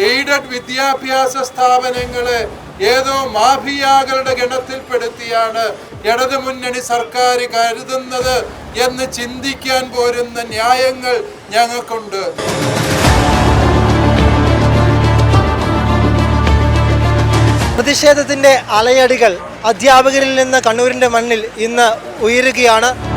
Aided വിദ്യാഭ്യാസ സ്ഥാപനങ്ങളെ ഏതോ മാഫിയാകളുടെ ഗണത്തിൽപ്പെടുത്തിയാണ് ഇടതുമുന്നണി സർക്കാർ കരുതുന്നത് എന്ന് ചിന്തിക്കാൻ പോരുന്ന ന്യായങ്ങൾ ഞങ്ങൾക്കുണ്ട്. പ്രതിഷേധത്തിന്റെ അലയടികൾ അധ്യാപകരിൽ നിന്ന് കണ്ണൂരിന്റെ മണ്ണിൽ ഇന്ന് ഉയരുകയാണ്.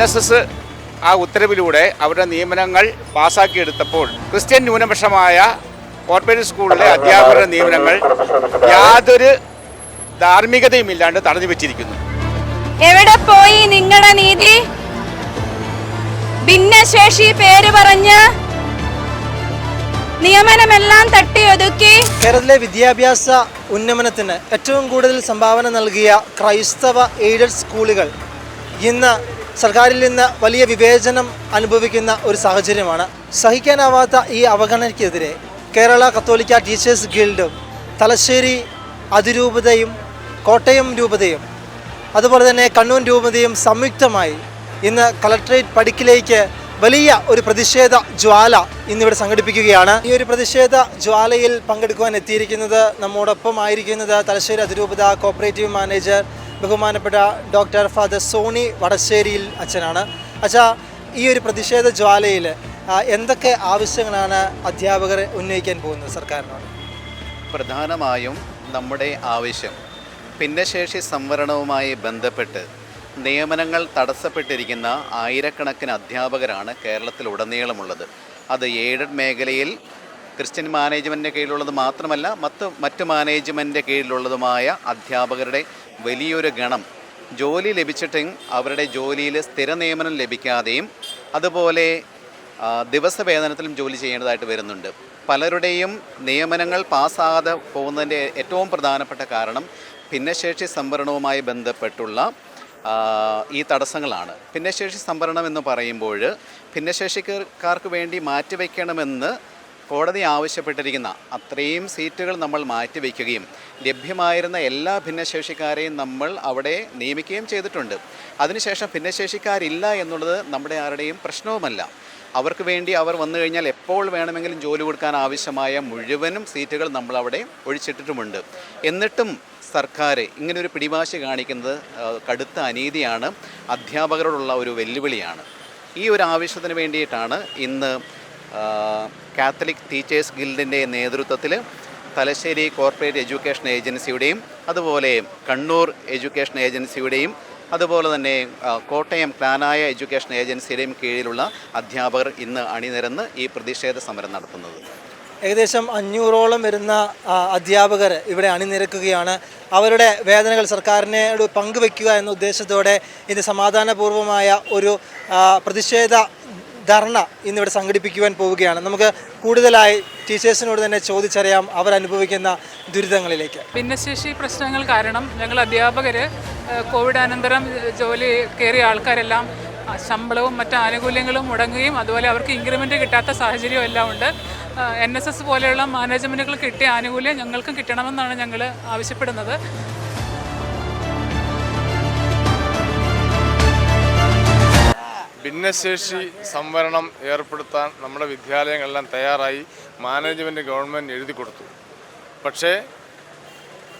എസ് എസ് ആ ഉത്തരവിലൂടെ അവരുടെ നിയമനങ്ങൾ പാസാക്കിയെടുത്തപ്പോൾ ക്രിസ്ത്യൻ ന്യൂനപക്ഷമായ കോർപ്പറേറ്റ് സ്കൂളിലെ അധ്യാപകരുടെ നിയമനങ്ങൾ യാതൊരു ധാർമ്മികതയും ഇല്ലാണ്ട് തടഞ്ഞു വെച്ചിരിക്കുന്നു എവിടെ പോയി നിങ്ങളുടെ നീതി ഭിന്നശേഷി പേര് പറഞ്ഞ് നിയമനമെല്ലാം തട്ടിയൊതുക്കി കേരളത്തിലെ വിദ്യാഭ്യാസ ഉന്നമനത്തിന് ഏറ്റവും കൂടുതൽ സംഭാവന നൽകിയ ക്രൈസ്തവ എയ്ഡഡ് സ്കൂളുകൾ ഇന്ന് സർക്കാരിൽ നിന്ന് വലിയ വിവേചനം അനുഭവിക്കുന്ന ഒരു സാഹചര്യമാണ്. സഹിക്കാനാവാത്ത ഈ അവഗണനയ്ക്കെതിരെ കേരള കത്തോലിക്ക ടീച്ചേഴ്സ് ഗിൽഡും തലശ്ശേരി അതിരൂപതയും കോട്ടയം രൂപതയും അതുപോലെ തന്നെ കണ്ണൂർ രൂപതയും സംയുക്തമായി ഇന്ന് കളക്ട്രേറ്റ് പടിക്കിലേക്ക് വലിയ ഒരു പ്രതിഷേധ ജ്വാല ഇന്നിവിടെ സംഘടിപ്പിക്കുകയാണ്. ഈ ഒരു പ്രതിഷേധ ജ്വാലയിൽ പങ്കെടുക്കുവാൻ എത്തിയിരിക്കുന്നത് നമ്മോടൊപ്പം ആയിരിക്കുന്നത് തലശ്ശേരി അതിരൂപത കോപ്പറേറ്റീവ് മാനേജർ ബഹുമാനപ്പെട്ട ഡോക്ടർ ഫാദർ സോണി വടശ്ശേരിയിൽ അച്ഛനാണ്. അച്ഛാ ഈ ഒരു പ്രതിഷേധ ജ്വാലയിൽ എന്തൊക്കെ ആവശ്യങ്ങളാണ് അധ്യാപകർ ഉന്നയിക്കാൻ പോകുന്നത് സർക്കാരിനോട്? പ്രധാനമായും നമ്മുടെ ആവശ്യം ഭിന്നശേഷി സംവരണവുമായി ബന്ധപ്പെട്ട് നിയമനങ്ങൾ തടസ്സപ്പെട്ടിരിക്കുന്ന ആയിരക്കണക്കിന് അധ്യാപകരാണ് കേരളത്തിലുടനീളമുള്ളത്. അത് എയ്ഡഡ് മേഖലയിൽ ക്രിസ്ത്യൻ മാനേജ്മെന്റിന്റെ കീഴിലുള്ളത് മാത്രമല്ല മറ്റ് മറ്റ് മാനേജ്മെന്റിന്റെ കീഴിലുള്ളതുമായ അധ്യാപകരുടെ വലിയൊരു ഗണം. ജോലി ലഭിച്ചിട്ടും അവരുടെ ജോലിയിൽ സ്ഥിര നിയമനം ലഭിക്കാതെയും അതുപോലെ ദിവസ വേതനത്തിലും ജോലി ചെയ്യേണ്ടതായിട്ട് വരുന്നുണ്ട്. പലരുടെയും നിയമനങ്ങൾ പാസ്സാകാതെ പോകുന്നതിന്റെ ഏറ്റവും പ്രധാനപ്പെട്ട കാരണം ഭിന്നശേഷി സംവരണവുമായി ബന്ധപ്പെട്ടുള്ള ഈ തടസ്സങ്ങളാണ്. ഭിന്നശേഷി സംവരണം എന്ന് പറയുമ്പോൾ ഭിന്നശേഷിക്കാർക്ക് വേണ്ടി മാറ്റിവെക്കണമെന്ന് കോടതി ആവശ്യപ്പെട്ടിരിക്കുന്ന അത്രയും സീറ്റുകൾ നമ്മൾ മാറ്റിവെക്കുകയും ലഭ്യമായിരുന്ന എല്ലാ ഭിന്നശേഷിക്കാരെയും നമ്മൾ അവിടെ നിയമിക്കുകയും ചെയ്തിട്ടുണ്ട്. അതിനുശേഷം ഭിന്നശേഷിക്കാരില്ല എന്നുള്ളത് നമ്മുടെ ആരുടെയും പ്രശ്നവുമല്ല. അവർക്ക് വേണ്ടി അവർ വന്നു കഴിഞ്ഞാൽ എപ്പോൾ വേണമെങ്കിലും ജോലി കൊടുക്കാൻ ആവശ്യമായ മുഴുവനും സീറ്റുകൾ നമ്മൾ അവിടെ ഒഴിച്ചിട്ടിട്ടുമുണ്ട്. എന്നിട്ടും സർക്കാർ ഇങ്ങനൊരു പിടിവാശി കാണിക്കുന്നത് കടുത്ത അനീതിയാണ് അധ്യാപകരോടുള്ള ഒരു വെല്ലുവിളിയാണ്. ഈ ഒരു ആവശ്യത്തിന് വേണ്ടിയിട്ടാണ് ഇന്ന് കാത്തലിക് ടീച്ചേഴ്സ് ഗിൽഡിന്റെ നേതൃത്വത്തിൽ തലശ്ശേരി കോർപ്പറേറ്റ് എഡ്യൂക്കേഷൻ ഏജൻസിയുടെയും അതുപോലെ കണ്ണൂർ എഡ്യൂക്കേഷൻ ഏജൻസിയുടെയും അതുപോലെ തന്നെ കോട്ടയം ക്ലാനായ എഡ്യൂക്കേഷൻ ഏജൻസിയുടെയും കീഴിലുള്ള അധ്യാപകർ ഇന്ന് അണിനിരന്ന് ഈ പ്രതിഷേധ സമരം നടത്തുന്നത്. ഏകദേശം അഞ്ഞൂറോളം വരുന്ന അധ്യാപകർ ഇവിടെ അണിനിരക്കുകയാണ്. അവരുടെ വേദനകൾ സർക്കാരിനോട് പങ്കുവെക്കുക എന്ന ഉദ്ദേശത്തോടെ ഇന്ന് സമാധാനപൂർവമായ ഒരു പ്രതിഷേധ ധർണ ഇന്നിവിടെ സംഘടിപ്പിക്കുവാൻ പോവുകയാണ്. നമുക്ക് കൂടുതലായി ടീച്ചേഴ്സിനോട് തന്നെ ചോദിച്ചറിയാം അവർ അനുഭവിക്കുന്ന ദുരിതങ്ങളിലേക്ക്. ഭിന്നശേഷി പ്രശ്നങ്ങൾ കാരണം ഞങ്ങൾ അധ്യാപകർ കോവിഡ് അനന്തരം ജോലി കയറിയ ആൾക്കാരെല്ലാം ശമ്പളവും മറ്റ് ആനുകൂല്യങ്ങളും മുടങ്ങുകയും അതുപോലെ അവർക്ക് ഇൻക്രിമെന്റ് കിട്ടാത്ത സാഹചര്യവും എല്ലാം ഉണ്ട്. എൻ എസ് എസ് പോലെയുള്ള മാനേജ്മെന്റുകൾ കിട്ടിയ ആനുകൂല്യം ഞങ്ങൾക്കും കിട്ടണമെന്നാണ് ഞങ്ങൾ ആവശ്യപ്പെടുന്നത്. ഭിന്നശേഷി സംവരണം ഏർപ്പെടുത്താൻ നമ്മുടെ വിദ്യാലയങ്ങളെല്ലാം തയ്യാറായി മാനേജ്മെന്റ് ഗവൺമെന്റ് എഴുതി കൊടുത്തു. പക്ഷേ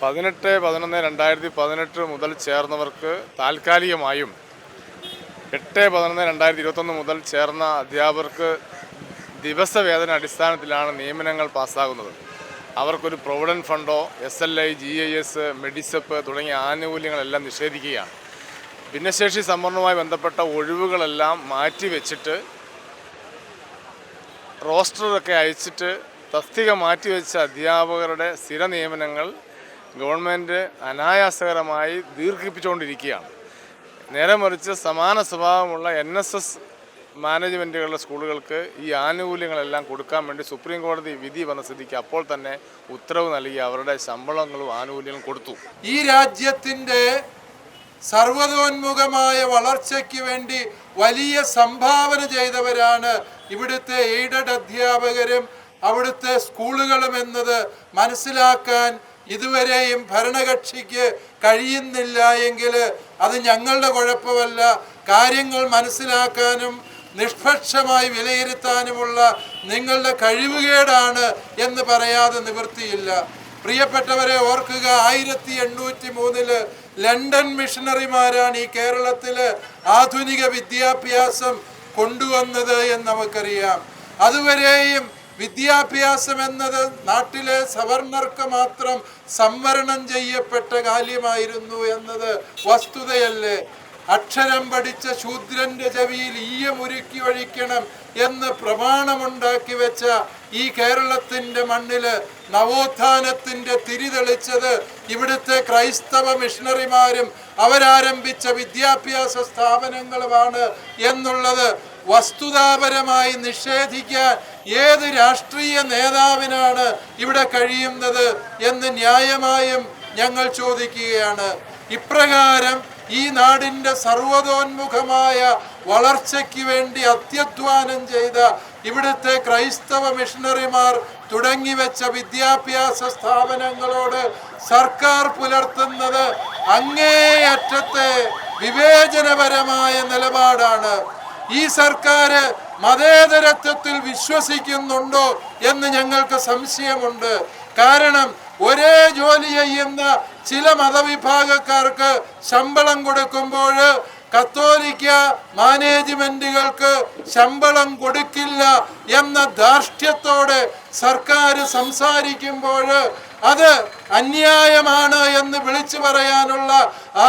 പതിനെട്ട് പതിനൊന്ന് രണ്ടായിരത്തി പതിനെട്ട് മുതൽ ചേർന്നവർക്ക് താൽക്കാലികമായും എട്ട് പതിനൊന്ന് രണ്ടായിരത്തി ഇരുപത്തൊന്ന് മുതൽ ചേർന്ന അധ്യാപകർക്ക് ദിവസവേതന അടിസ്ഥാനത്തിലാണ് നിയമനങ്ങൾ പാസ്സാകുന്നത്. അവർക്കൊരു provident ഫണ്ടോ S L I G I S Medisep തുടങ്ങിയ ആനുകൂല്യങ്ങളെല്ലാം നിഷേധിക്കുകയാണ്. ഭിന്നശേഷി സംവരണവുമായി ബന്ധപ്പെട്ട ഒഴിവുകളെല്ലാം മാറ്റിവെച്ചിട്ട് റോസ്റ്ററൊക്കെ അയച്ചിട്ട് തസ്തിക മാറ്റിവെച്ച അധ്യാപകരുടെ സ്ഥിര നിയമനങ്ങൾ ഗവൺമെന്റ് അനായാസകരമായി ദീർഘിപ്പിച്ചുകൊണ്ടിരിക്കുകയാണ്. നേരെ മറിച്ച് സമാന സ്വഭാവമുള്ള എൻ എസ് എസ് മാനേജ്മെന്റുകളുടെ സ്കൂളുകൾക്ക് ഈ ആനുകൂല്യങ്ങളെല്ലാം കൊടുക്കാൻ വേണ്ടി സുപ്രീം കോടതി വിധി വന്ന സ്ഥിതിക്ക് അപ്പോൾ തന്നെ ഉത്തരവ് നൽകി അവരുടെ ശമ്പളങ്ങളും ആനുകൂല്യങ്ങളും കൊടുത്തു. ഈ രാജ്യത്തിന്റെ സർവതോന്മുഖമായ വളർച്ചയ്ക്ക് വേണ്ടി വലിയ സംഭാവന ചെയ്തവരാണ് ഇവിടുത്തെ എയ്ഡഡ് അധ്യാപകരും അവിടുത്തെ സ്കൂളുകളും എന്നത് മനസ്സിലാക്കാൻ ഇതുവരെയും ഭരണകക്ഷിക്ക് കഴിയുന്നില്ല എങ്കിൽ അത് ഞങ്ങളുടെ കുഴപ്പമല്ല. കാര്യങ്ങൾ മനസ്സിലാക്കാനും നിഷ്പക്ഷമായി വിലയിരുത്താനുമുള്ള നിങ്ങളുടെ കഴിവുകേടാണ് എന്ന് പറയാതെ നിവൃത്തിയില്ല. പ്രിയപ്പെട്ടവരെ ഓർക്കുക ആയിരത്തി എണ്ണൂറ്റി മൂന്നിൽ ലണ്ടൻ മിഷണറിമാരാണ് ഈ കേരളത്തിൽ ആധുനിക വിദ്യാഭ്യാസം കൊണ്ടുവന്നത് എന്ന് നമുക്കറിയാം. അതുവരെയും വിദ്യാഭ്യാസം എന്നത് നാട്ടിലെ സവർണർക്ക് മാത്രം സംവരണം ചെയ്യപ്പെട്ട കാര്യമായിരുന്നു എന്നത് വസ്തുതയല്ലേ? അക്ഷരം പഠിച്ച ശൂദ്രന്റെ ചെവിയിൽ ഈയമുരുക്കി ഒഴിക്കണം എന്ന് പ്രമാണമുണ്ടാക്കി വെച്ച ഈ കേരളത്തിന്റെ മണ്ണിൽ നവോത്ഥാനത്തിന്റെ തിരിതെളിച്ചത് ഇവിടുത്തെ ക്രൈസ്തവ മിഷണറിമാരും അവരാരംഭിച്ച വിദ്യാഭ്യാസ സ്ഥാപനങ്ങളുമാണ് എന്നുള്ളത് വസ്തുതാപരമായി നിഷേധിക്കാൻ ഏത് രാഷ്ട്രീയ നേതാവിനാണ് ഇവിടെ കഴിയുന്നത് എന്ന് ന്യായമായും ഞങ്ങൾ ചോദിക്കുകയാണ്. ഇപ്രകാരം ഈ നാടിന്റെ സർവതോന്മുഖമായ വളർച്ചയ്ക്ക് വേണ്ടി അത്യധ്വാനം ചെയ്ത ഇവിടുത്തെ ക്രൈസ്തവ മിഷണറിമാർ തുടങ്ങിവെച്ച വിദ്യാഭ്യാസ സ്ഥാപനങ്ങളോട് സർക്കാർ പുലർത്തുന്നത് അങ്ങേയറ്റത്തെ വിവേചനപരമായ നിലപാടാണ്. ഈ സർക്കാർ മതേതരത്വത്തിൽ വിശ്വസിക്കുന്നുണ്ടോ എന്ന് ഞങ്ങൾക്ക് സംശയമുണ്ട്. കാരണം ഒരേ ജോലി ചെയ്യുന്ന ചില മതവിഭാഗക്കാർക്ക് ശമ്പളം കൊടുക്കുമ്പോൾ കത്തോലിക്ക മാനേജ്മെന്റുകൾക്ക് ശമ്പളം കൊടുക്കില്ല എന്ന ധാർഷ്ട്യത്തോടെ സർക്കാർ സംസാരിക്കുമ്പോൾ അത് അന്യായമാണ് എന്ന് വിളിച്ചു പറയാനുള്ള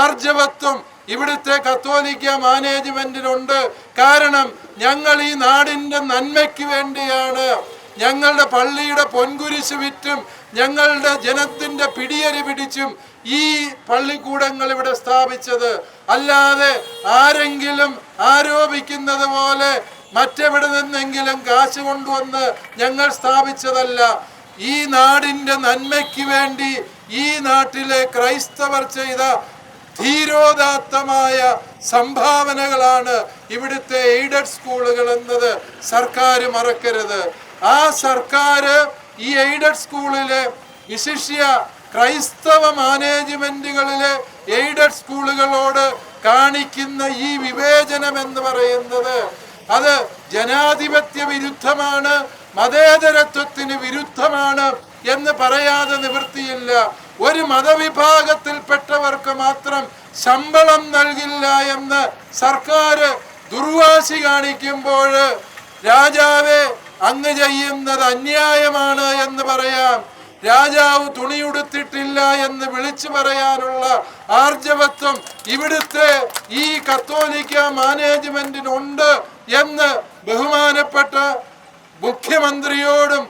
ആർജവത്വം ഇവിടുത്തെ കത്തോലിക്ക മാനേജ്മെന്റിനുണ്ട്. കാരണം ഞങ്ങൾ ഈ നാടിന്റെ നന്മയ്ക്ക് വേണ്ടിയാണ്. ഞങ്ങളുടെ പള്ളിയുടെ പൊൻകുരിശ് വിറ്റും ഞങ്ങളുടെ ജനത്തിന്റെ പിടിയരി പിടിച്ചും ഈ പള്ളിക്കൂടങ്ങൾ ഇവിടെ സ്ഥാപിച്ചത്. അല്ലാതെ ആരെങ്കിലും ആരോപിക്കുന്നത് പോലെ മറ്റെവിടെ നിന്നെങ്കിലും കാശ് കൊണ്ടുവന്ന് ഞങ്ങൾ സ്ഥാപിച്ചതല്ല. ഈ നാടിന്റെ നന്മയ്ക്ക് വേണ്ടി ഈ നാട്ടിലെ ക്രൈസ്തവർ ചെയ്ത ധീരോദാത്തമായ സംഭാവനകളാണ് ഇവിടുത്തെ എയ്ഡഡ് സ്കൂളുകൾ എന്നത്. സർക്കാർ മറക്കരുത്. ആ സർക്കാർ ഈ എയ്ഡഡ് സ്കൂളിലെ വിശിഷ്യ ക്രൈസ്തവ മാനേജ്മെന്റുകളിലെ എയ്ഡഡ് സ്കൂളുകളോട് കാണിക്കുന്ന ഈ വിവേചനം എന്ന് പറയുന്നത് അത് ജനാധിപത്യ വിരുദ്ധമാണ് മതേതരത്വത്തിന് വിരുദ്ധമാണ് എന്ന് പറയാതെ നിവൃത്തിയില്ല. ഒരു മതവിഭാഗത്തിൽപ്പെട്ടവർക്ക് മാത്രം ശമ്പളം നൽകില്ല എന്ന് സർക്കാർ ദുർവാശി കാണിക്കുമ്പോൾ രാജാവെ അങ്ങ് ചെയ്യുന്നത് അന്യായമാണ് എന്ന് പറയാം. രാജാവ് തുണിയുടുത്തിട്ടില്ല എന്ന് വിളിച്ചു പറയാനുള്ള ആർജവത്വം ഇവിടുത്തെ ഈ കത്തോലിക്ക മാനേജ്മെന്റിനുണ്ട് എന്ന് ബഹുമാനപ്പെട്ട മുഖ്യമന്ത്രിയോടും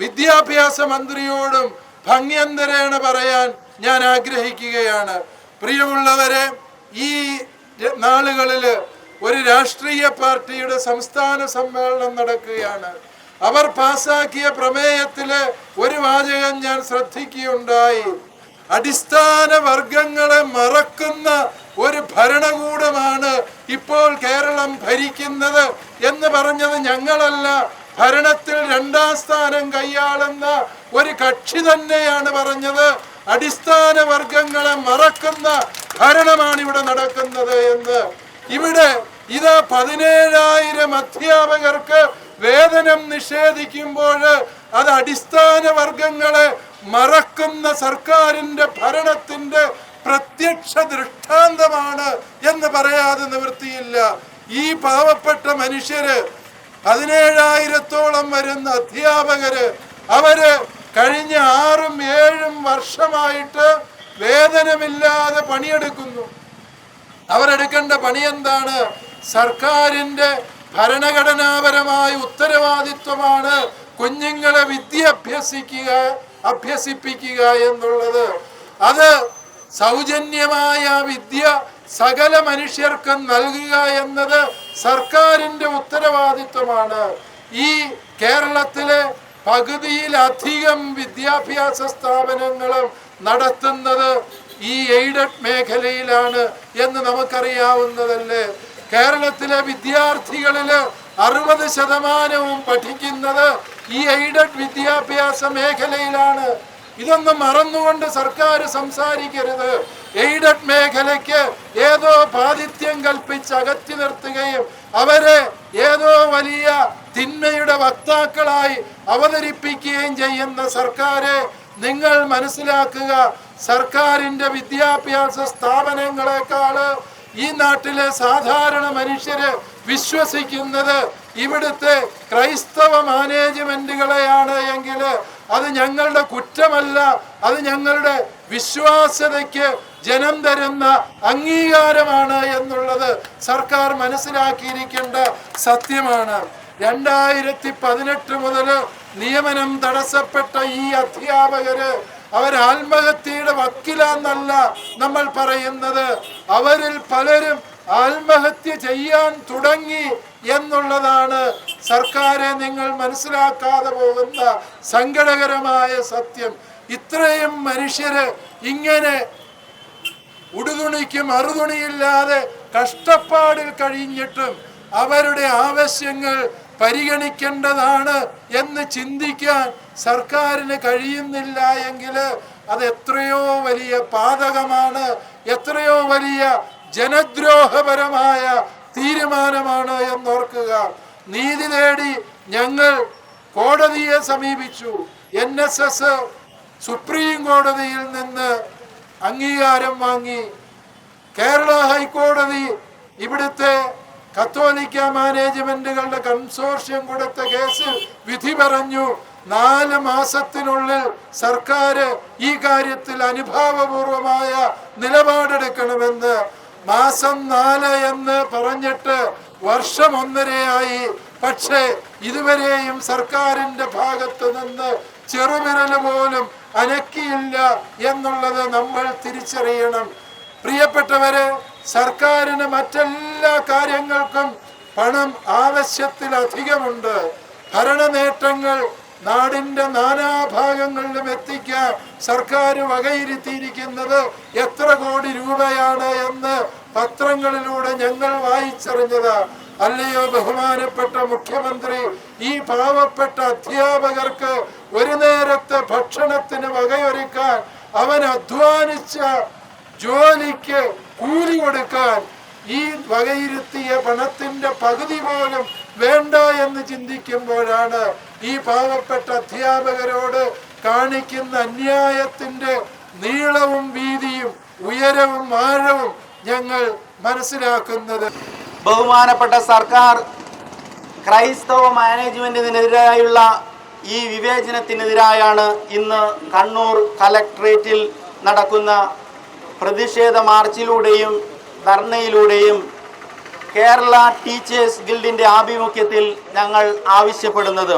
വിദ്യാഭ്യാസ മന്ത്രിയോടും ഭംഗ്യന്തരേണ പറയാൻ ഞാൻ ആഗ്രഹിക്കുകയാണ്. പ്രിയമുള്ളവരെ ഈ നാളുകളിൽ ഒരു രാഷ്ട്രീയ പാർട്ടിയുടെ സംസ്ഥാന സമ്മേളനം നടക്കുകയാണ്. അവർ പാസാക്കിയ പ്രമേയത്തിൽ ഒരു വാചകം ഞാൻ ശ്രദ്ധിക്കുകയുണ്ടായി. അടിസ്ഥാന വർഗങ്ങളെ മറക്കുന്ന ഒരു ഭരണകൂടമാണ് ഇപ്പോൾ കേരളം ഭരിക്കുന്നത് എന്ന് പറഞ്ഞത് ഞങ്ങളല്ല. ഭരണത്തിൽ രണ്ടാം സ്ഥാനം കൈയാളുന്ന ഒരു കക്ഷി തന്നെയാണ് പറഞ്ഞത്. അടിസ്ഥാന വർഗങ്ങളെ മറക്കുന്ന ഭരണമാണ് ഇവിടെ നടക്കുന്നത് എന്ന്. ഇവിടെ ഇതാ പതിനേഴായിരം അധ്യാപകർക്ക് വേതനം നിഷേധിക്കുമ്പോൾ അത് അടിസ്ഥാന വർഗങ്ങളെ മറക്കുന്ന സർക്കാരിന്റെ ഭരണത്തിന്റെ പ്രത്യക്ഷ ദൃഷ്ടാന്തമാണ് എന്ന് പറയാതെ നിവൃത്തിയില്ല. ഈ പാവപ്പെട്ട മനുഷ്യര് പതിനേഴായിരത്തോളം വരുന്ന അധ്യാപകര് അവർ കഴിഞ്ഞ ആറും ഏഴും വർഷമായിട്ട് വേതനമില്ലാതെ പണിയെടുക്കുന്നു. അവരെടുക്കേണ്ട പണി എന്താണ് സർക്കാരിന്റെ ഭരണഘടനാപരമായ ഉത്തരവാദിത്വമാണ് കുഞ്ഞുങ്ങളെ വിദ്യ അഭ്യസിക്കുക അഭ്യസിപ്പിക്കുക എന്നുള്ളത്. അത് സൗജന്യമായ വിദ്യ സകല മനുഷ്യർക്കും നൽകുക എന്നത് സർക്കാരിന്റെ ഉത്തരവാദിത്വമാണ്. ഈ കേരളത്തിലെ പകുതിയിലധികം വിദ്യാഭ്യാസ സ്ഥാപനങ്ങളും നടത്തുന്നത് ഈ എയ്ഡഡ് മേഖലയിലാണ് എന്ന് നമുക്കറിയാവുന്നതല്ലേ? കേരളത്തിലെ വിദ്യാർത്ഥികളിൽ അറുപത് ശതമാനവും പഠിക്കുന്നത് ഈ എയ്ഡഡ് വിദ്യാഭ്യാസ മേഖലയിലാണ്. ഇതൊന്നും മറന്നുകൊണ്ട് സർക്കാർ സംസാരിക്കരുത്. എയ്ഡഡ് മേഖലയ്ക്ക് ഏതോ പാതിഥ്യം കൽപ്പിച്ച് അകറ്റി നിർത്തുകയും അവരെ ഏതോ വലിയ തിന്മയുടെ വക്താക്കളായി അവതരിപ്പിക്കുകയും ചെയ്യുന്ന സർക്കാരെ നിങ്ങൾ മനസ്സിലാക്കുക. സർക്കാരിന്റെ വിദ്യാഭ്യാസ സ്ഥാപനങ്ങളെക്കാൾ ഈ നാട്ടിലെ സാധാരണ മനുഷ്യര് വിശ്വസിക്കുന്നത് ഇവിടുത്തെ ക്രൈസ്തവ മാനേജ്മെന്റുകളെയാണ് എങ്കിൽ അത് ഞങ്ങളുടെ കുറ്റമല്ല അത് ഞങ്ങളുടെ വിശ്വാസ്യതയ്ക്ക് ജനം തരുന്ന അംഗീകാരമാണ് എന്നുള്ളത് സർക്കാർ മനസ്സിലാക്കിയിരിക്കേണ്ട സത്യമാണ്. രണ്ടായിരത്തി പതിനെട്ട് മുതൽ നിയമനം തടസ്സപ്പെട്ട ഈ അധ്യാപകര് അവർ ആത്മഹത്യയുടെ വക്കിലാന്നല്ല നമ്മൾ പറയുന്നത്. അവരിൽ പലരും ആത്മഹത്യ ചെയ്യാൻ തുടങ്ങി എന്നുള്ളതാണ് സർക്കാരെ നിങ്ങൾ മനസ്സിലാക്കാതെ പോകുന്ന സങ്കടകരമായ സത്യം. ഇത്രയും മനുഷ്യര് ഇങ്ങനെ ഉടുതുണിക്കും അറുതുണിയില്ലാതെ കഷ്ടപ്പാടിൽ കഴിഞ്ഞിട്ടും അവരുടെ ആവശ്യങ്ങൾ പരിഗണിക്കേണ്ടതാണ് എന്ന് ചിന്തിക്കാൻ സർക്കാരിന് കഴിയുന്നില്ല എങ്കിൽ അത് എത്രയോ വലിയ പാതകമാണ് എത്രയോ വലിയ ജനദ്രോഹപരമായ തീരുമാനമാണ് എന്നോർക്കുക. നീതി നേടി ഞങ്ങൾ കോടതിയെ സമീപിച്ചു. എൻ എസ് എസ് സുപ്രീം കോടതിയിൽ നിന്ന് അംഗീകാരം വാങ്ങി. കേരള ഹൈക്കോടതി ഇവിടുത്തെ കത്തോലിക്ക മാനേജ്മെന്റുകളുടെ കൺസോർഷ്യം കൊടുത്ത കേസിൽ വിധി പറഞ്ഞു. നാല് മാസത്തിനുള്ളിൽ സർക്കാർ ഈ കാര്യത്തിൽ അനുഭാവപൂർവമായ നിലപാടെടുക്കണമെന്ന് മാസം നാല് എന്ന് പറഞ്ഞിട്ട് വർഷം ഒന്നരയായി. പക്ഷേ ഇതുവരെയും സർക്കാരിന്റെ ഭാഗത്ത് നിന്ന് ചെറുവിരൽ പോലും അനക്കിയില്ല എന്നുള്ളത് നമ്മൾ തിരിച്ചറിയണം. പ്രിയപ്പെട്ടവരെ സർക്കാരിന് മറ്റെല്ലാ കാര്യങ്ങൾക്കും പണം ആവശ്യത്തിലധികമുണ്ട്. ഭരണ നേട്ടങ്ങൾ നാടിന്റെ നാനാഭാഗങ്ങളിലും എത്തിക്കാൻ സർക്കാർ വകയിരുത്തിയിരിക്കുന്നത് എത്ര കോടി രൂപയാണ് എന്ന് പത്രങ്ങളിലൂടെ ഞങ്ങൾ വായിച്ചറിഞ്ഞത്. അല്ലയോ ബഹുമാനപ്പെട്ട മുഖ്യമന്ത്രി ഈ പാവപ്പെട്ട അധ്യാപകർക്ക് ഒരു നേരത്തെ ഭക്ഷണത്തിന് വകയൊരുക്കാൻ അവൻ അധ്വാനിച്ച ജോലിക്ക് കൂലി കൊടുക്കാൻ ഈ വകയിരുത്തിയ പണത്തിന്റെ പകുതി പോലും വേണ്ട എന്ന് ചിന്തിക്കുമ്പോഴാണ് ഈ പാവപ്പെട്ട അധ്യാപകരോട് കാണിക്കുന്ന അന്യായത്തിന്റെ നീളവും വീതിയും ഉയരവും ആഴവും ഞങ്ങൾ മനസ്സിലാക്കുന്നത്. ബഹുമാനപ്പെട്ട സർക്കാർ ക്രൈസ്തവ മാനേജ്മെന്റിനെതിരായുള്ള ഈ വിവേചനത്തിനെതിരായാണ് ഇന്ന് കണ്ണൂർ കലക്ട്രേറ്റിൽ നടക്കുന്ന പ്രതിഷേധ മാർച്ചിലൂടെയും ധർണയിലൂടെയും കേരള ടീച്ചേഴ്സ് ഗിൽഡിന്റെ ആഭിമുഖ്യത്തിൽ ഞങ്ങൾ ആവശ്യപ്പെടുന്നത്.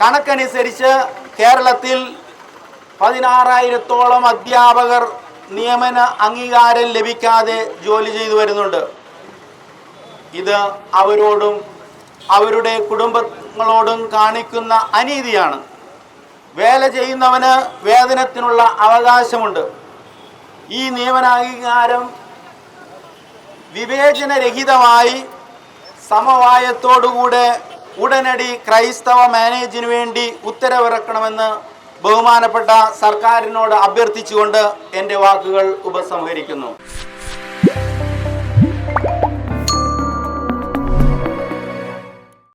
കണക്കനുസരിച്ച് കേരളത്തിൽ പതിനാറായിരത്തോളം അധ്യാപകർ നിയമന അംഗീകാരം ലഭിക്കാതെ ജോലി ചെയ്തു വരുന്നുണ്ട്. ഇത് അവരോടും അവരുടെ കുടുംബങ്ങളോടും കാണിക്കുന്ന അനീതിയാണ്. വേല ചെയ്യുന്നവന് വേതനത്തിനുള്ള അവകാശമുണ്ട്. ഈ നിയമനാംഗീകാരം വിവേചനരഹിതമായി സമവായത്തോടുകൂടെ ഉടനടി ക്രൈസ്തവ മാനേജിന് വേണ്ടി ഉത്തരവിറക്കണമെന്ന് ബഹുമാനപ്പെട്ട സർക്കാരിനോട് അഭ്യർത്ഥിച്ചുകൊണ്ട് എന്റെ വാക്കുകൾ ഉപസംഹരിക്കുന്നു.